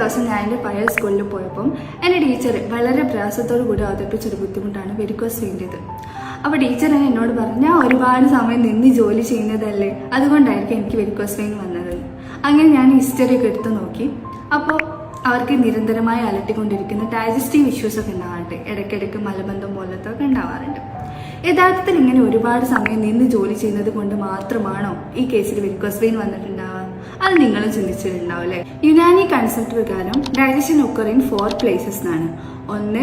ദിവസം ഞാൻ എന്റെ പഴയ സ്കൂളിൽ പോയപ്പം എന്റെ ടീച്ചർ വളരെ പ്രയാസത്തോടു കൂടി അവതരിപ്പിച്ചൊരു ബുദ്ധിമുട്ടാണ് വെരിക്കോസ് വേണ്ടിയത് അപ്പോൾ ടീച്ചർ എന്നോട് പറഞ്ഞു ഞാൻ ഒരുപാട് സമയം നിന്ന് ജോലി ചെയ്യുന്നതല്ലേ അതുകൊണ്ടായിരിക്കും എനിക്ക് വെരിക്കോസ് വെയിൻ വന്നത്. അങ്ങനെ ഞാൻ ഹിസ്റ്ററി ഒക്കെ എടുത്തു നോക്കി. അപ്പോൾ അവർക്ക് നിരന്തരമായി അലട്ടിക്കൊണ്ടിരിക്കുന്ന ഡൈജസ്റ്റീവ് ഇഷ്യൂസ് ഒക്കെ ഉണ്ടാവാറുണ്ട്. ഇടയ്ക്കിടയ്ക്ക് മലബന്ധം പോലത്തെ ഒക്കെ ഉണ്ടാവാറുണ്ട്. യഥാർത്ഥത്തിൽ ഇങ്ങനെ ഒരുപാട് സമയം നിന്ന് ജോലി ചെയ്യുന്നത് കൊണ്ട് മാത്രമാണോ ഈ കേസിൽ വെരിക്കോസ് വെയിൻ വന്നിട്ടുണ്ടാവുക അത് നിങ്ങൾ ചിന്തിച്ചിട്ടുണ്ടാവും അല്ലേ? യുനാനി കൺസെപ്റ്റ് പ്രകാരം digestion occur in four places എന്നാണ്. ഒന്ന്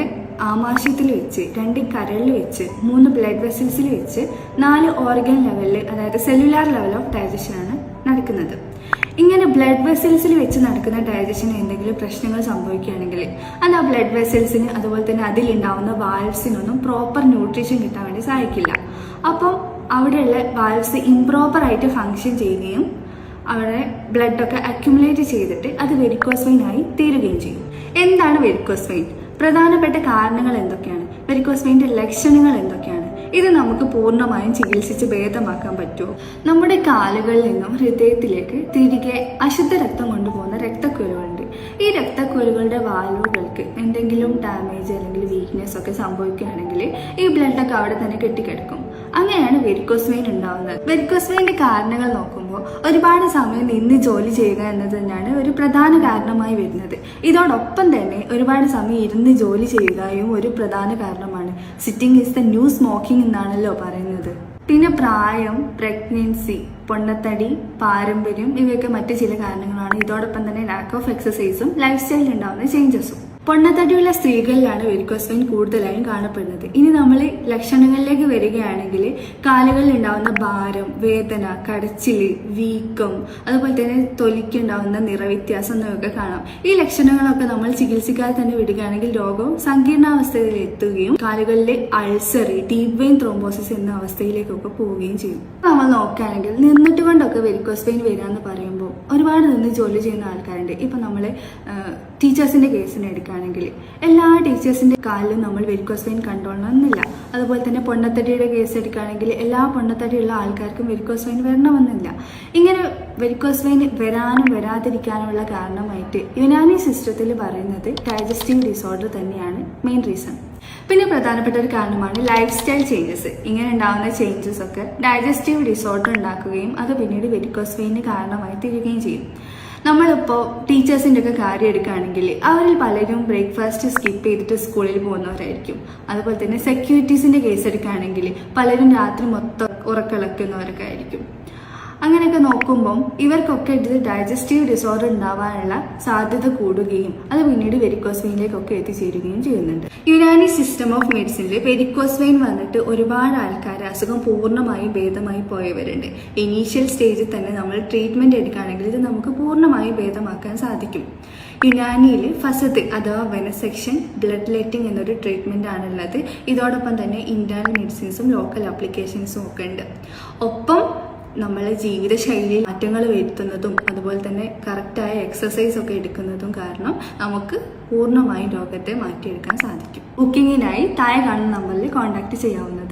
ആമാശയത്തിൽ വെച്ച് രണ്ട് കരളിൽ വെച്ച് മൂന്ന് ബ്ലഡ് വെസൽസിൽ വെച്ച് നാല് ഓർഗൻ ലെവലിൽ അതായത് സെല്ലുലാർ ലെവൽ ഓഫ് ആണ് നടക്കുന്നത്. ഇങ്ങനെ ബ്ലഡ് വെസൽസിൽ വെച്ച് നടക്കുന്ന ഡൈജഷന് എന്തെങ്കിലും പ്രശ്നങ്ങൾ സംഭവിക്കുകയാണെങ്കിൽ അത് ആ ബ്ലഡ് വെസൽസിന് അതുപോലെ തന്നെ അതിലുണ്ടാവുന്ന വാൽവ്സിനൊന്നും പ്രോപ്പർ ന്യൂട്രീഷൻ കിട്ടാൻ വേണ്ടി സഹായിക്കില്ല. അപ്പം അവിടെയുള്ള വാൽവ്സ് ഇംപ്രോപ്പർ ആയിട്ട് ഫങ്ഷൻ ചെയ്യുകയും അവിടെ ബ്ലഡൊക്കെ അക്യുമുലേറ്റ് ചെയ്തിട്ട് അത് വെരിക്കോസ് വെയിൻ ആയി തീരുകയും ചെയ്യും. എന്താണ് വെരിക്കോസ് വെയിൻ പ്രധാനപ്പെട്ട കാരണങ്ങൾ എന്തൊക്കെയാണ്? വെരിക്കോസ് വെയിന്റെ ലക്ഷണങ്ങൾ എന്തൊക്കെയാണ്? ഇത് നമുക്ക് പൂർണമായും ചികിത്സിച്ച് ഭേദമാക്കാൻ പറ്റുമോ? നമ്മുടെ കാലുകളിൽ നിന്നും ഹൃദയത്തിലേക്ക് തിരികെ അശുദ്ധ രക്തം കൊണ്ടുപോകുന്ന രക്തക്കുരുകളുണ്ട് ഈ രക്തക്കുരുകളുടെ വാൽവുകൾക്ക് എന്തെങ്കിലും ഡാമേജ് അല്ലെങ്കിൽ വീക്ക്നെസ് ഒക്കെ സംഭവിക്കുകയാണെങ്കിൽ ഈ ബ്ലഡൊക്കെ അവിടെ തന്നെ കെട്ടിക്കിടക്കും. അങ്ങനെയാണ് വെരിക്കോസ് വെയിൻ ഉണ്ടാവുന്നത്. വെരിക്കോസ് വെയിന്റെ കാരണങ്ങൾ നോക്കുമ്പോൾ ഒരുപാട് സമയം നിന്ന് ജോലി ചെയ്യുക എന്നത് തന്നെയാണ് ഒരു പ്രധാന കാരണമായി വരുന്നത്. ഇതോടൊപ്പം തന്നെ ഒരുപാട് സമയം ഇരുന്ന് ജോലി ചെയ്യുകയും ഒരു പ്രധാന കാരണമാണ്. Sitting is the new smoking എന്നാണല്ലോ പറയുന്നത്. പിന്നെ പ്രായം പ്രഗ്നൻസി പൊണ്ണത്തടി പാരമ്പര്യം ഇവയൊക്കെ മറ്റു ചില കാരണങ്ങളാണ്. ഇതോടൊപ്പം തന്നെ ലാക്ക് ഓഫ് എക്സസൈസും ലൈഫ് സ്റ്റൈലിൽ ഉണ്ടാകുന്ന ചേഞ്ചസും പൊണ്ണത്തടിയുള്ള സ്ത്രീകളിലാണ് വെരിക്കോസ് വെയിൻ കൂടുതലായും കാണപ്പെടുന്നത്. ഇനി നമ്മൾ ലക്ഷണങ്ങളിലേക്ക് വരികയാണെങ്കിൽ കാലുകളിൽ ഉണ്ടാവുന്ന ഭാരം വേദന കടച്ചിൽ വീക്കം അതുപോലെ തന്നെ തൊലിക്കുണ്ടാവുന്ന നിറവ്യത്യാസം എന്നൊക്കെ കാണാം. ഈ ലക്ഷണങ്ങളൊക്കെ നമ്മൾ ചികിത്സിക്കാതെ തന്നെ വിടുകയാണെങ്കിൽ രോഗം സങ്കീർണാവസ്ഥയിൽ എത്തുകയും കാലുകളിലെ അൾസർ ഡീപ് വെയിൻ ത്രോംബോസിസ് എന്ന അവസ്ഥയിലേക്കൊക്കെ പോവുകയും ചെയ്യും. നമ്മൾ നോക്കുകയാണെങ്കിൽ നിന്നിട്ട് കൊണ്ടൊക്കെ വെരിക്കോസ് വെയിൻ വരിക എന്ന് പറയുമ്പോൾ ഒരുപാട് നിന്ന് ജോലി ചെയ്യുന്ന ആൾക്കാരുണ്ട്. ഇപ്പം നമ്മൾ ടീച്ചേഴ്സിന്റെ കേസിന് എടുക്കുകയാണെങ്കിൽ എല്ലാ ടീച്ചേഴ്സിന്റെ കാലിലും നമ്മൾ വെരിക്കോസ് വെയിൻ കണ്ടോളണമെന്നില്ല അതുപോലെ തന്നെ പൊണ്ണത്തടിയുടെ കേസ് എടുക്കുകയാണെങ്കിൽ എല്ലാ പൊണ്ണത്തടിയുള്ള ആൾക്കാർക്കും വെരിക്കോസ് വെയിൻ വരണമെന്നില്ല. ഇങ്ങനെ വെരിക്കോസ് വെയിൻ വരാനും വരാതിരിക്കാനുമുള്ള കാരണമായിട്ട് യുനാനി സിസ്റ്റത്തിൽ പറയുന്നത് ഡൈജസ്റ്റീവ് ഡിസോർഡർ തന്നെയാണ്. Main reason. പിന്നെ പ്രധാനപ്പെട്ട ഒരു കാരണമാണ് ലൈഫ് സ്റ്റൈൽ ചേഞ്ചസ് ഇങ്ങനെ ഉണ്ടാകുന്ന ചേഞ്ചസ് ഒക്കെ ഡൈജസ്റ്റീവ് ഡിസോർഡർ ഉണ്ടാക്കുകയും അത് പിന്നീട് വെരിക്കോസ് വെയിന് കാരണമായി തീരുകയും ചെയ്യും. നമ്മളിപ്പോൾ ടീച്ചേഴ്സിന്റെ ഒക്കെ കാര്യം എടുക്കുകയാണെങ്കിൽ അവരിൽ പലരും ബ്രേക്ക്ഫാസ്റ്റ് സ്കിപ്പ് ചെയ്തിട്ട് സ്കൂളിൽ പോകുന്നവരായിരിക്കും. അതുപോലെ തന്നെ സെക്യൂരിറ്റീസിന്റെ കേസ് എടുക്കുകയാണെങ്കിൽ പലരും രാത്രി മൊത്തം ഉറക്കിളക്കുന്നവരൊക്കെ ആയിരിക്കും. അങ്ങനെയൊക്കെ നോക്കുമ്പം ഇവർക്കൊക്കെ ഇത് ഡൈജസ്റ്റീവ് ഡിസോർഡർ ഉണ്ടാവാനുള്ള സാധ്യത കൂടുകയും അത് പിന്നീട് വെരിക്കോസ് വെയിനിലേക്കൊക്കെ എത്തിച്ചേരുകയും ചെയ്യുന്നുണ്ട്. യുനാനി സിസ്റ്റം ഓഫ് മെഡിസിനിൽ വെരിക്കോസ് വെയിൻ വന്നിട്ട് ഒരുപാട് ആൾക്കാർ അസുഖം പൂർണമായും ഭേദമായി പോയവരുണ്ട്. ഇനീഷ്യൽ സ്റ്റേജിൽ തന്നെ നമ്മൾ ട്രീറ്റ്മെന്റ് എടുക്കുകയാണെങ്കിൽ ഇത് നമുക്ക് പൂർണമായും ഭേദമാക്കാൻ സാധിക്കും. യുനാനിയിൽ ഫസത്ത് അഥവാ വെനസെക്ഷൻ ബ്ലഡ് ലെറ്റിംഗ് എന്നൊരു ട്രീറ്റ്മെന്റ് ആണുള്ളത്. ഇതോടൊപ്പം തന്നെ ഇന്റേണൽ മെഡിസിൻസും ലോക്കൽ ആപ്ലിക്കേഷൻസും ഒക്കെ ഉണ്ട്. ഒപ്പം നമ്മളെ ജീവിതശൈലിയിൽ മാറ്റങ്ങൾ വരുത്തുന്നതും അതുപോലെ തന്നെ കറക്റ്റായ എക്സസൈസ് ഒക്കെ എടുക്കുന്നതും കാരണം നമുക്ക് പൂർണമായും രോഗത്തെ മാറ്റിയെടുക്കാൻ സാധിക്കും. ബുക്കിങ്ങിനായി താഴെ കാണുന്ന നമ്പറിൽ കോൺടാക്ട് ചെയ്യാവുന്നതാണ്.